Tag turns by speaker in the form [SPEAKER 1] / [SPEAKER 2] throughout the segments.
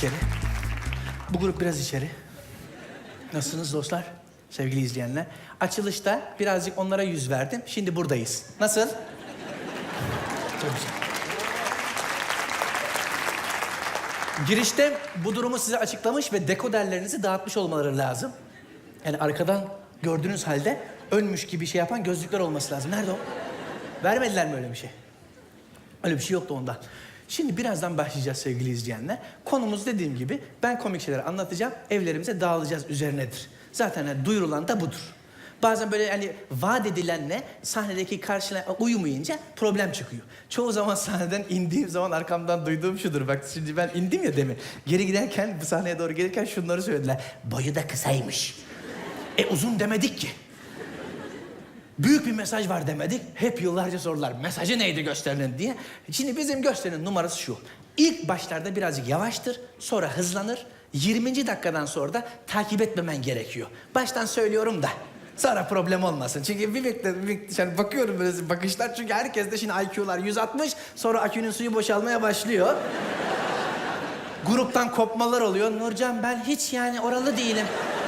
[SPEAKER 1] içeri. Bu grup biraz içeri. Nasılsınız dostlar? Sevgili izleyenler. Açılışta birazcık onlara yüz verdim. Şimdi buradayız. Nasıl? Çok güzel. Girişte bu durumu size açıklamış ve dekoderlerinizi dağıtmış olmaları lazım. Yani arkadan gördüğünüz halde önmüş gibi şey yapan gözlükler olması lazım. Nerede o? Vermediler mi öyle bir şey? Öyle bir şey yoktu ondan. Şimdi birazdan başlayacağız sevgili izleyenler. Konumuz dediğim gibi ben komik şeyler anlatacağım. Evlerimize dağılacağız üzerinedir. Zaten hani duyurulan da budur. Bazen böyle hani vaat edilenle sahnedeki karşına uyumayınca problem çıkıyor. Çoğu zaman sahneden indiğim zaman arkamdan duyduğum şudur. Bak şimdi ben indim ya demin. Geri giderken bu sahneye doğru gelirken şunları söylediler. Boyu da kısaymış. E uzun demedik ki. Büyük bir mesaj var demedik. Hep yıllarca sorular. Mesajı neydi gösterinin diye. Şimdi bizim gösterinin numarası şu. İlk başlarda birazcık yavaştır, sonra hızlanır. 20. dakikadan sonra da takip etmemen gerekiyor. Baştan söylüyorum da. Sonra problem olmasın. Çünkü bir bekle, bir, yani bakıyorum böyle bakışlar. Çünkü herkes de şimdi IQ'lar 160. Sonra akünün suyu boşalmaya başlıyor. Gruptan kopmalar oluyor. Nurcan ben hiç yani oralı değilim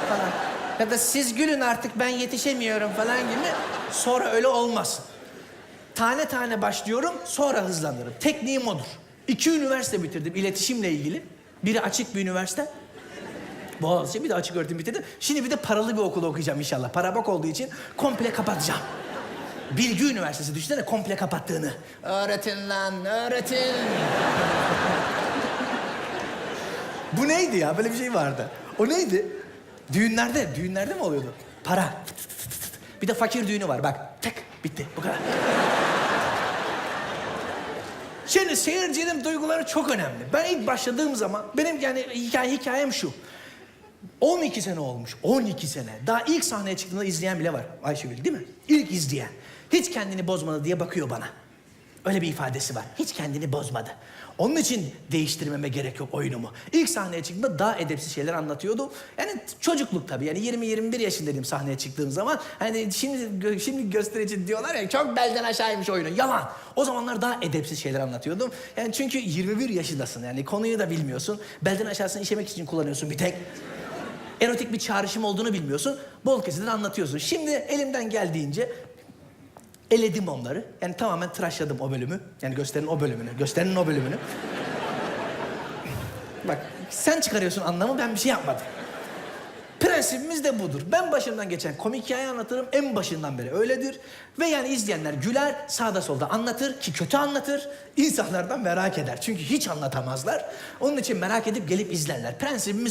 [SPEAKER 1] falan. Ya da siz gülün artık ben yetişemiyorum falan gibi. Sonra öyle olmasın. Tane tane başlıyorum sonra hızlanırım. Tekniğim odur. İki üniversite bitirdim iletişimle ilgili. Biri açık bir üniversite. Boğaziçi bir de açık öğretim bitirdim. Şimdi bir de paralı bir okul okuyacağım inşallah. Para bak olduğu için komple kapatacağım. Bilgi Üniversitesi düşünsene komple kapattığını. Öğretin lan, öğretin. Bu neydi ya? Böyle bir şey vardı. O neydi? Düğünlerde, düğünlerde mi oluyordu? Para. Bir de fakir düğünü var bak. Tek bitti bu kadar. Şimdi seyircinin duyguları çok önemli. Ben ilk başladığım zaman benim yani hikaye hikayem şu. 12 sene olmuş. 12 sene. Daha ilk sahneye çıktığında izleyen bile var. Ayşegül değil mi? İlk izleyen. Hiç kendini bozmadı diye bakıyor bana. Öyle bir ifadesi var. Hiç kendini bozmadı. Onun için değiştirmeme gerek yok oyunumu. İlk sahneye çıktığımda daha edepsiz şeyler anlatıyordu. Yani çocukluk tabii. Yani 20-21 yaşındaydım sahneye çıktığım zaman. Hani şimdi şimdi gösterici diyorlar ya çok belden aşağıymış oyunu. Yalan. O zamanlar daha edepsiz şeyler anlatıyordum. Yani çünkü 21 yaşındasın. Yani konuyu da bilmiyorsun. Belden aşağısını işemek için kullanıyorsun bir tek erotik bir çağrışım olduğunu bilmiyorsun. Bol keseden anlatıyorsun. Şimdi elimden geldiğince eledim onları. Yani tamamen tıraşladım o bölümü. Yani gösterinin o bölümünü. Gösterinin o bölümünü. Bak sen çıkarıyorsun anlamı ben bir şey yapmadım. Prensibimiz de budur. Ben başımdan geçen komik hikaye anlatırım en başından beri öyledir. Ve yani izleyenler güler, sağda solda anlatır ki kötü anlatır. İnsanlardan merak eder. Çünkü hiç anlatamazlar. Onun için merak edip gelip izlerler. Prensibimiz